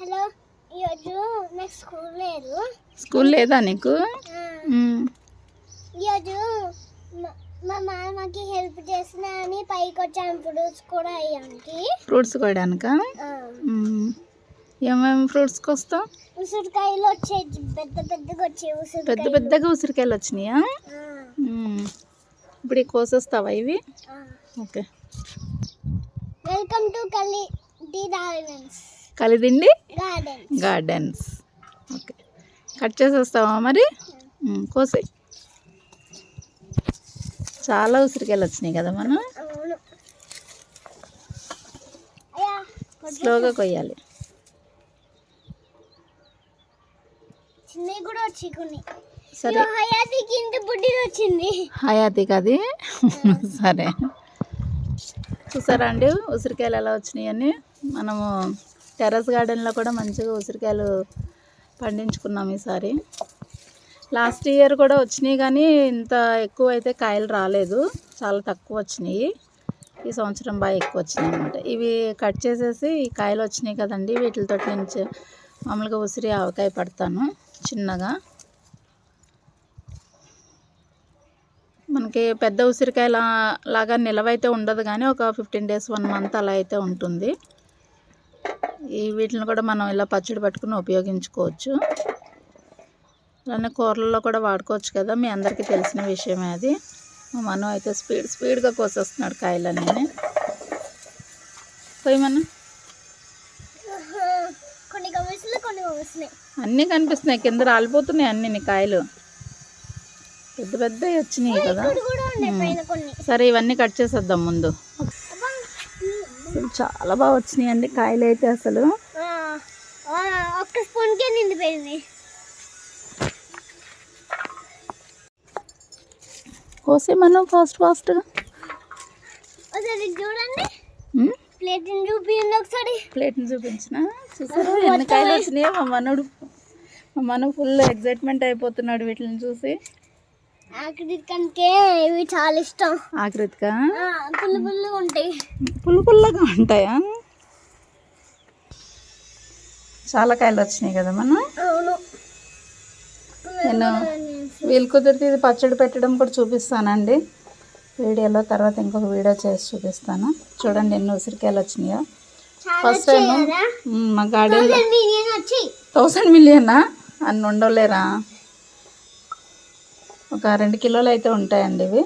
Hello ఈరోజు నాకు school లేదు. స్కూల్ లేదా నీకు. ఈరోజు మా- మామకి హెల్ప్ చేసిన అని పైకి వచ్చాను ఫ్రూట్స్ కూడా అయ్యానికి ఫ్రూట్స్ కోయడానిక? ఏమేమి ఫ్రూట్స్కి వస్తావు? ఉసిరికాయలు వచ్చాయి పెద్ద పెద్దగా వచ్చాయి పెద్ద పెద్దగా ఉసిరికాయలు వచ్చినాయా. ఇప్పుడు కోసేస్తావా ఇవి. Okay. Welcome to Kali gardens Kalidindi garden gardens okay cut చేసేస్తావా మరి? మ్మ్, కోసేయ్. చాలా ఉసిరికాయలు వచ్చినాయి కదా మనం? స్లోగా కొయ్యాలి. సరే. వచ్చింది. హయాతికి అది? సరే. చూసారా అండి ఉసిరికాయలు ఎలా వచ్చినాయని మనము టెర్రస్ గార్డెన్లో కూడా మంచిగా ఉసిరికాయలు పండించుకున్నాం ఈసారి. లాస్ట్ ఇయర్ కూడా వచ్చినాయి కానీ ఇంత ఎక్కువ అయితే కాయలు రాలేదు. చాలా తక్కువ వచ్చినాయి. ఈ సంవత్సరం బాగా ఎక్కువ వచ్చినాయి అనమాట ఇవి కట్ చేసేసి ఈ కాయలు వచ్చినాయి కదండి. వీటితో నేను మామూలుగా ఉసిరి ఆవకాయ పడతాను చిన్నగా. మనకి పెద్ద ఉసిరికాయ లాగా నిలవైతే ఉండదు కానీ ఒక ఫిఫ్టీన్ డేస్ వన్ మంత్ అలా అయితే ఉంటుంది. ఈ వీటిని కూడా మనం ఇలా పచ్చడి పట్టుకుని ఉపయోగించుకోవచ్చు. అలానే కూరల్లో కూడా వాడుకోవచ్చు కదా మీ అందరికీ తెలిసిన విషయమే అది. మనం అయితే స్పీడ్ స్పీడ్గా కోసేస్తున్నాడు కాయలన్నీ. కొన్ని కమిషన్లు అన్నీ కనిపిస్తున్నాయి కింద రాలిపోతున్నాయి అన్నీ నీ కాయలు. పెద్ద పెద్దవి వచ్చినాయి కదా. సరే ఇవన్నీ కట్ చేసేద్దాం ముందు. చాలా బాగా వచ్చినాయి అండి కాయలు అయితే అసలు. ఒక్క స్పూన్కే నిండిపోయింది కోసే మనం ఫాస్ట్ ఫాస్ట్గా ఒకసారి చూడండి. ప్లేట్ చూపియండి ఒకసారి. ప్లేట్ని చూపించిన. చూసారా? ఎన్ని కాయలు వచ్చినాయో మా మనోడు మా మనోడు ఫుల్ ఎగ్జైట్మెంట్ అయిపోతున్నాడు వీటిని చూసి. ఇవి చాలా ఇష్టం. ఆకృతిగా ఆ, పుల్లు పుల్లుగా ఉంటాయి. పుల్ల పుల్లగా ఉంటాయా? చాలా కాయలు వచ్చినాయి కదా మనం? నేను వీలు కుదిరితే ఇది పచ్చడి పెట్టడం కూడా చూపిస్తానండి. వీడియోలో తర్వాత ఇంకొక వీడియో చేసి చూపిస్తాను. చూడండి ఎన్ని ఉసిరికాయలు వచ్చినాయో. ఫస్ట్ టైం మా వచ్చి థౌసండ్ మిలియనా? అన్ని ఉండలేరా? ఒక రెండు కిలోలు అయితే ఉంటాయండి ఇవి.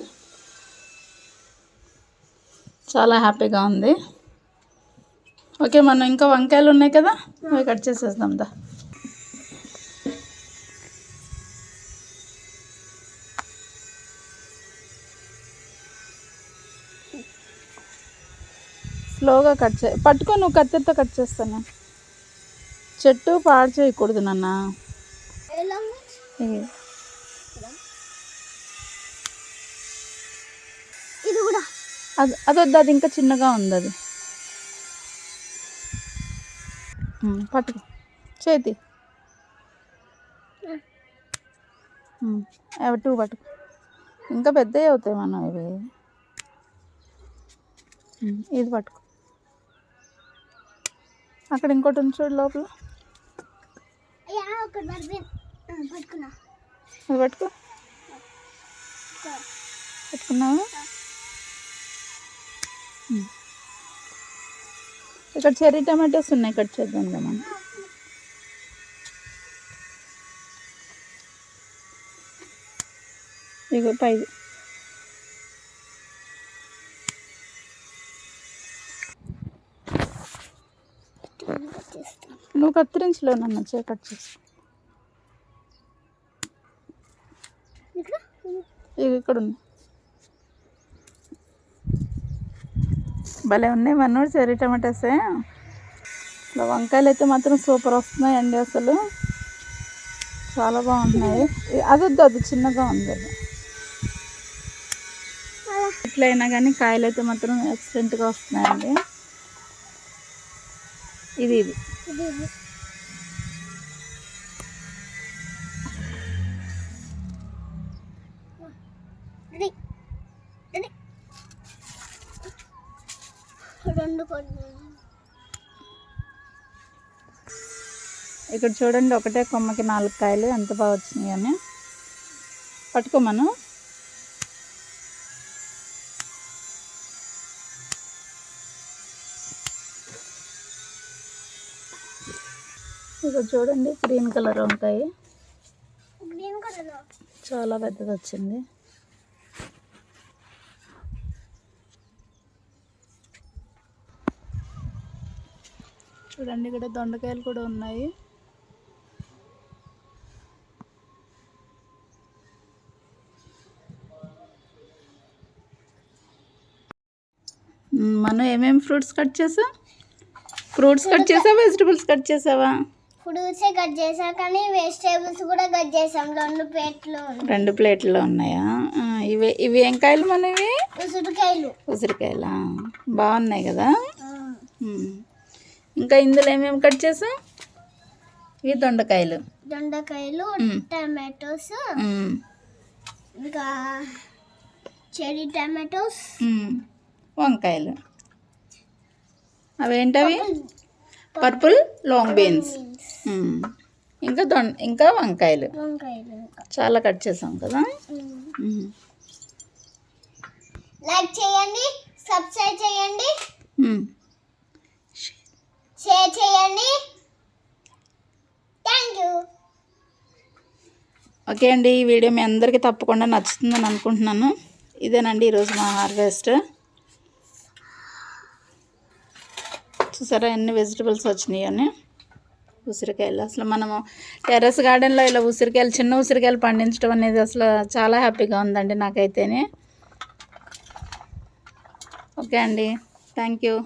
చాలా హ్యాపీగా ఉంది. ఓకే మనం ఇంకా వంకాయలు ఉన్నాయి కదా? అవి కట్ చేసేద్దాం దా. స్లోగా కట్ చే పట్టుకో నువ్వు కత్తితో కట్ చేస్తాను. చెట్టు పాడు చేయకూడదు నాన్న. అది అది వద్దు అది ఇంకా చిన్నగా ఉంది అది పట్టుకో. చేతి. టూ పట్టుకో. ఇంకా పెద్దవి అవుతాయి మనం ఇవి. ఇది పట్టుకో. అక్కడ ఇంకోటి ఉంది చూడు లోపల. అది పట్టుకో. పట్టుకున్నావా. ఇక్కడ చెర్రీ టమాటోస్ ఉన్నాయి కట్ చేద్దాం మనం. ఇగో పై నువ్వు కత్తిరించలో నన్ను చే కట్ చేసి. ఇక్కడ? ఉన్నాయి భలే ఉన్నాయి మనోడు చెర్రీ టమాటాసే. ఇలా వంకాయలు అయితే మాత్రం సూపర్ వస్తున్నాయండి అసలు. చాలా బాగున్నాయి. అది వద్దు అది చిన్నగా ఉంది అది. ఎట్లయినా కానీ కాయలు అయితే మాత్రం ఎక్సలెంట్గా వస్తున్నాయండి. ఇది. ఇది. ఇక్కడ చూడండి ఒకటే కొమ్మకి నాలుగు కాయలు ఎంత బాగా వచ్చినాయి అని. పట్టుకోమను. ఇక్కడ చూడండి గ్రీన్ కలర్ వంకాయ. కలర్. చాలా పెద్దది వచ్చింది. చూడండి ఇక్కడ దొండకాయలు కూడా ఉన్నాయి. మనం ఏమేమి ఫ్రూట్స్ కట్ చేసాం? ఫ్రూట్స్ కట్ చేసావా వెజిటబుల్స్ కట్ చేసావా? ఫ్రూట్సే కట్ చేసాం కానీ వెజిటేబుల్స్ కూడా కట్ చేసాం రెండు ప్లేట్లు రెండు ప్లేట్లో ఉన్నాయా? ఇవి ఇవి ఏం కాయలు మనవి? ఉసిరికాయలు. ఉసిరికాయలా? బాగున్నాయి కదా. ఇంకా ఇందులో ఏమేమి కట్ చేసాం? ఇవి దొండకాయలు. దొండకాయలు. టమాటోస్ ఇంకా చెరీ టమాటోస్. వంకాయలు. అవేంటవి? Purple long beans. ఇంకా దొండ ఇంకా వంకాయలు. చాలా కట్ చేసాం కదా. లైక్ చేయండి సబ్స్క్రైబ్ చేయండి. షేర్ చేయండి. థ్యాంక్ యూ ఓకే అండి ఈ వీడియో మీ అందరికీ తప్పకుండా నచ్చుతుందని అనుకుంటున్నాను. ఇదేనండి ఈరోజు మా హార్వెస్ట్. చూసారా ఎన్ని వెజిటబుల్స్ వచ్చినాయి అని? ఉసిరికాయలు. అసలు మనము టెర్రస్ గార్డెన్లో ఇలా ఉసిరికాయలు చిన్న ఉసిరికాయలు పండించడం అనేది అసలు చాలా హ్యాపీగా ఉందండి నాకైతేనే. ఓకే అండి థ్యాంక్ యూ.